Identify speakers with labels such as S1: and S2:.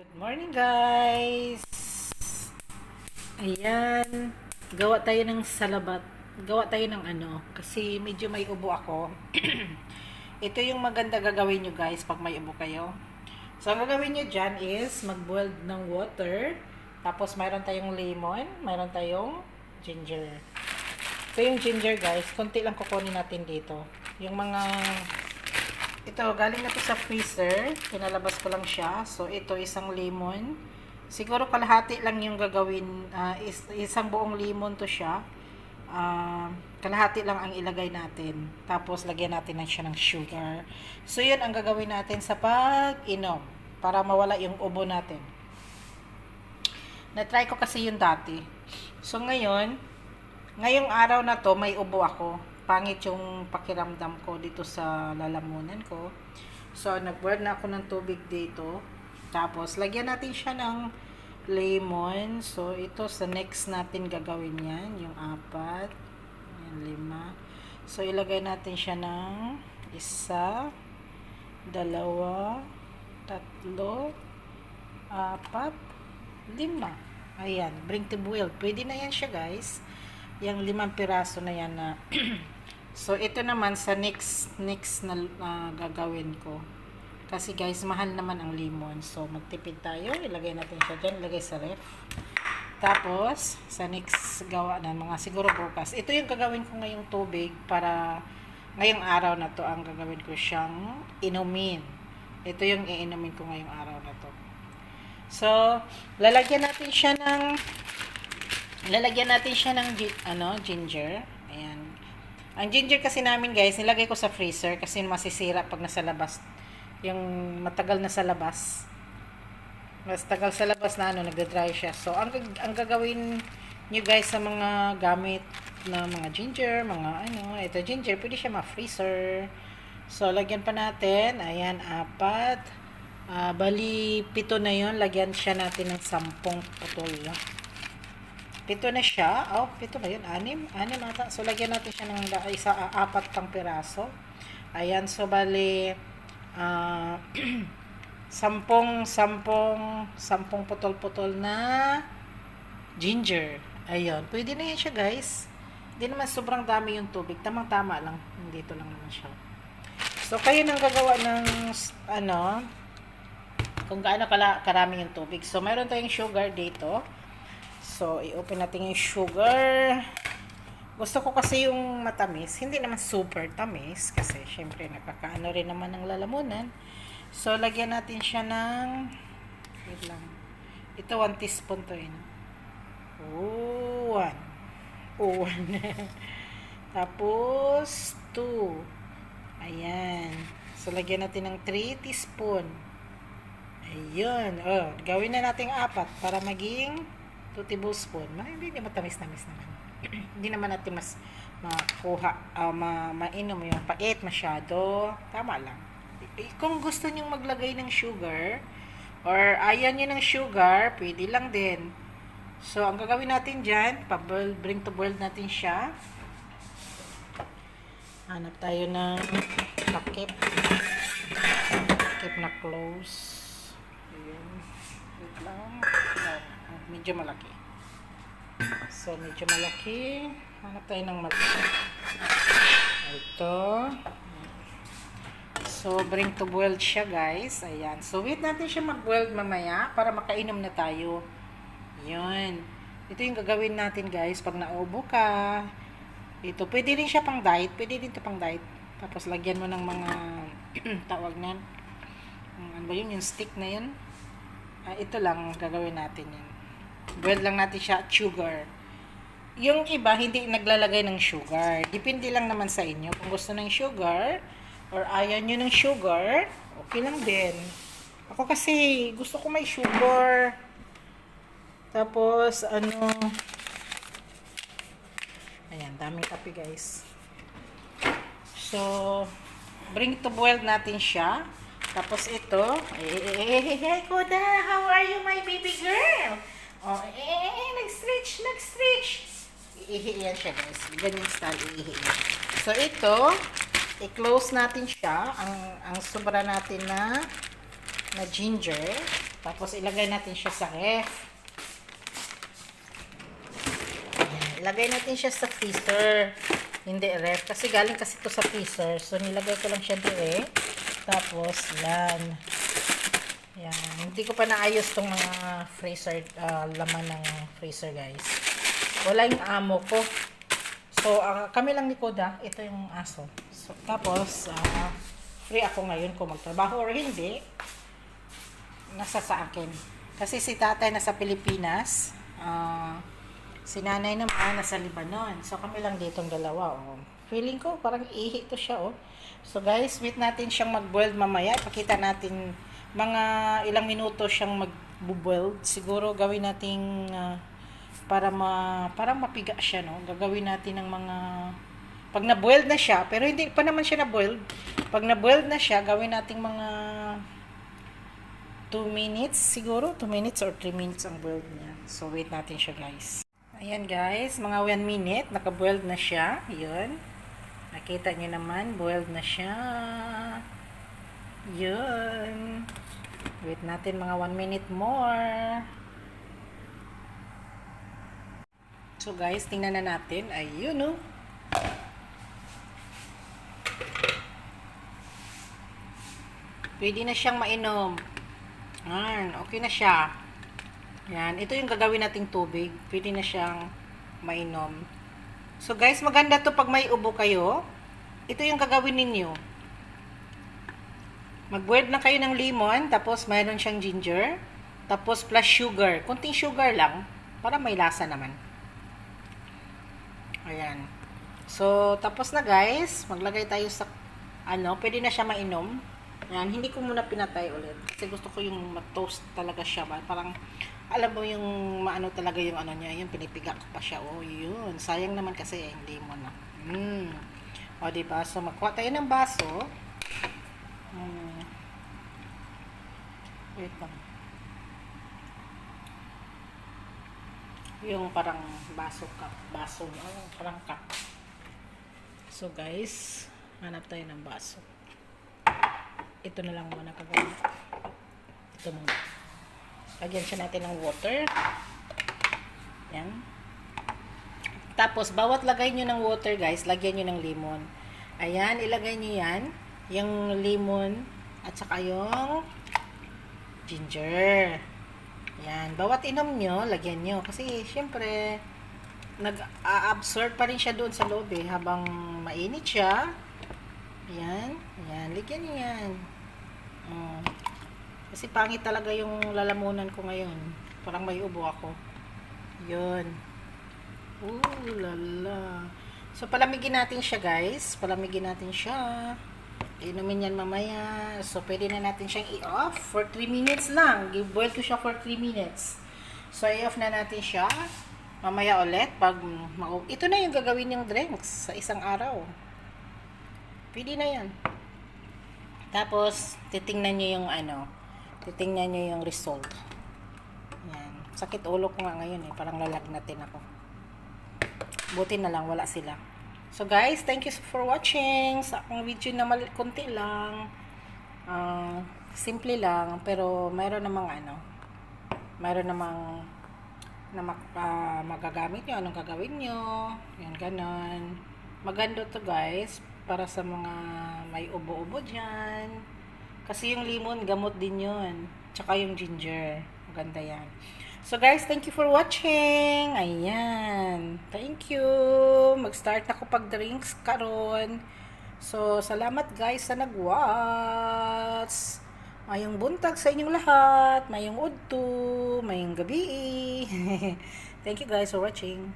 S1: Good morning guys! Ayan, gawa tayo ng salabat. Gawa tayo ng ano, kasi medyo may ubo ako. Ito yung maganda gagawin nyo guys pag may ubo kayo. So, ang gagawin nyo dyan is mag-boil ng water. Tapos, mayroon tayong lemon, mayroon tayong ginger. So, yung ginger guys, konti lang kukunin natin dito. Yung mga ito, galing na to sa freezer. Pinalabas ko lang siya. So, ito, isang lemon. Siguro kalahati lang yung gagawin. ah, is, isang buong lemon to siya. Ah, kalahati lang ang ilagay natin. Tapos, lagyan natin na siya ng sugar. So, yun ang gagawin natin sa pag-inom. Para mawala yung ubo natin. Na-try ko kasi yun dati. So, ngayon, ngayong araw na to, may ubo ako pangit yung pakiramdam ko dito sa lalamunan ko. So, nag-boil na ako ng tubig dito. Tapos, lagyan natin siya ng lemon. So, ito sa next natin gagawin yan. Yung apat. Yan, lima. So, ilagay natin siya ng isa, dalawa, tatlo, apat, lima. Ayan, bring to boil. Pwede na yan siya, guys. Yung limang piraso na yan na So, ito naman sa next, next na na gagawin ko. Kasi guys, mahal naman ang lemon. So, magtipid tayo. Ilagay natin siya dyan. Ilagay sa ref. Tapos, sa next gawa na, mga siguro bukas. Ito yung gagawin ko ngayong tubig para ngayong araw na to ang gagawin ko siyang inumin. Ito yung iinumin ko ngayong araw na to. So, lalagyan natin siya ng lalagyan natin siya ng ano, ginger. Ayan. Ang ginger kasi namin guys, nilagay ko sa freezer kasi masisira pag nasa labas. Yung matagal na sa labas. Mas tagal sa labas na ano, nagda-dry siya. So, ang, ang gagawin nyo guys sa mga gamit na mga ginger, mga ano, ito ginger, pwede siya ma-freezer. So, lagyan pa natin. Ayan, apat. Ah, bali, pito na yon Lagyan siya natin ng sampung putol. Pito na siya. Oh, pito ba yun? Anim? Anim ata. So, lagyan natin siya ng isa, ah, apat pang piraso. Ayan, so bali, ah, sampung, sampung, sampung putol-putol na ginger. Ayun. Pwede na yan siya, guys. Hindi naman sobrang dami yung tubig. Tamang-tama lang. Dito lang naman siya. So, kayo nang gagawa ng, ano, kung gaano kala, karami yung tubig. So, meron tayong sugar dito. So, i-open natin yung sugar. Gusto ko kasi yung matamis. Hindi naman super tamis. Kasi, syempre, nakakaano rin naman ng lalamunan. So, lagyan natin siya ng... Wait lang. Ito, 1 teaspoon to yun. Oh, 1. Oh, 1. Tapos, 2. Ayan. So, lagyan natin ng 3 teaspoon. Ayun. Oh, gawin na natin apat para maging 2 tablespoon. Ma, hindi naman matamis-tamis naman. hindi naman natin mas makuha, ah, ma, mainom yung pait masyado. Tama lang. Eh, Kung gusto nyong maglagay ng sugar, or ayaw nyo ng sugar, pwede lang din. So, ang gagawin natin dyan, pa-boil, bring to boil natin siya. Hanap tayo ng takip. Takip na close. Ayan. Wait lang. Ayan. Ah, Medyo malaki. So, medyo malaki. Hanap tayo ng malaki. Ito. So, bring to boil siya, guys. Ayan. So, wait natin siya mag-boil mamaya para makainom na tayo. Yun. Ito yung gagawin natin, guys. Pag naubo ka, ito, pwede rin siya pang diet. Pwede din to pang diet. Tapos, lagyan mo ng mga tawag na. Ano ba yun? Yung stick na yun. Ah, ito lang gagawin natin yun. Boil lang natin siya at sugar. Yung iba, hindi naglalagay ng sugar. Depende lang naman sa inyo. Kung gusto ng sugar, or ayaw nyo ng sugar, okay lang din. Ako kasi, gusto ko may sugar. Tapos, ano, ayan, daming kape guys. So, bring to boil natin siya. Tapos ito, eh, eh, eh, eh, eh, Koda, how are you my baby girl? Oh, eh, eh, eh, nag-stretch, nag-stretch. Iihi siya guys. Ganyan style, iihi. So, ito, i-close natin siya. Ang, ang sobra natin na, na ginger. Tapos ilagay natin siya sa ref. Ilagay natin siya sa freezer. Hindi ref. Kasi galing kasi to sa freezer. So nilagay ko lang siya dire. Tapos yan. Yan. Hindi ko pa naayos tong mga freezer, ah, laman ng freezer guys. Wala yung amo ko. So, ah, kami lang ni Koda. Ito yung aso. So, tapos, ah, free ako ngayon kung magtrabaho or hindi. Nasa sa akin. Kasi si tatay nasa Pilipinas. ah, si nanay naman nasa Lebanon. So, kami lang ditong dalawa. Oh. Feeling ko parang ihi to siya. Oh. So, guys, wait natin siyang mag-boiled mamaya. Ipakita natin mga ilang minuto siyang mag-boiled. Siguro gawin nating ah, para ma parang mapiga siya, no? Gagawin natin ng mga pag na-boiled na siya, pero hindi pa naman siya na-boiled. Pag na-boiled na siya, gawin nating mga 2 minutes siguro, 2 minutes or 3 minutes ang boiled niya. So wait natin siya, guys. Ayan, guys, mga 1 minute, naka-boiled na siya. 'Yun. Nakita niyo naman, boiled na siya. Yun. Wait natin mga 1 minute more. So guys, tingnan na natin. Ayun oh. Pwede na siyang mainom. Yan, okay na siya. Yan, ito yung gagawin nating tubig. Pwede na siyang mainom. So guys, maganda to pag may ubo kayo. Ito yung gagawin ninyo. Mag-boil na kayo ng lemon, tapos mayroon siyang ginger, tapos plus sugar. Kunting sugar lang, para may lasa naman. Ayan. So, tapos na guys, maglagay tayo sa, ano, pwede na siya mainom. Ayan, hindi ko muna pinatay ulit. Kasi gusto ko yung ma-toast talaga siya. Parang, alam mo yung maano talaga yung ano niya, yung pinipiga ko pa siya. Oh, yun. Sayang naman kasi hindi mo na. Mm. O, diba? So, magkuha tayo ng baso. Hmm. Wait lang. Yung parang baso cup. Baso. Oh, parang cup. So guys, hanap tayo ng baso. Ito na lang muna kagawin. Ito muna. Lagyan siya natin ng water. Yan. Tapos, bawat lagay nyo ng water, guys, lagyan nyo ng lemon. Ayan, ilagay nyo yan. Yung lemon at saka yung ginger. Yan. Bawat inom nyo, lagyan nyo. Kasi, syempre, nag-absorb pa rin siya doon sa loob eh. Habang mainit siya. Yan. Yan. Lagyan nyo yan. Mm. Kasi pangit talaga yung lalamunan ko ngayon. Parang may ubo ako. Yun. Ooh, lala. So, palamigin natin siya, guys. Palamigin natin siya. Inumin yan mamaya. So, pwede na natin siyang i-off for 3 minutes lang. Boil ko siya for 3 minutes. So, i-off na natin siya. Mamaya ulit. Pag ma- Ito na yung gagawin yung drinks sa isang araw. Pwede na yan. Tapos, titingnan nyo yung ano. Titingnan nyo yung result. Yan. Sakit ulo ko nga ngayon eh. Parang lalagnatin ako. Buti na lang, wala sila. So guys, thank you for watching. Sa akong video na mal konti lang. Ah, simple lang, pero mayroon namang ano, mayroon namang na mag, ah, magagamit nyo, anong gagawin nyo, yan, ganon. Maganda to guys, para sa mga may ubo-ubo dyan. Kasi yung lemon, gamot din yun. Tsaka yung ginger, maganda yan. So guys, thank you for watching. Ayan. Thank you. Mag-start ako pag-drinks karon. So, salamat guys sa nag-watch. Mayong buntag sa inyong lahat. Mayong udto. Mayong gabi. thank you guys for watching.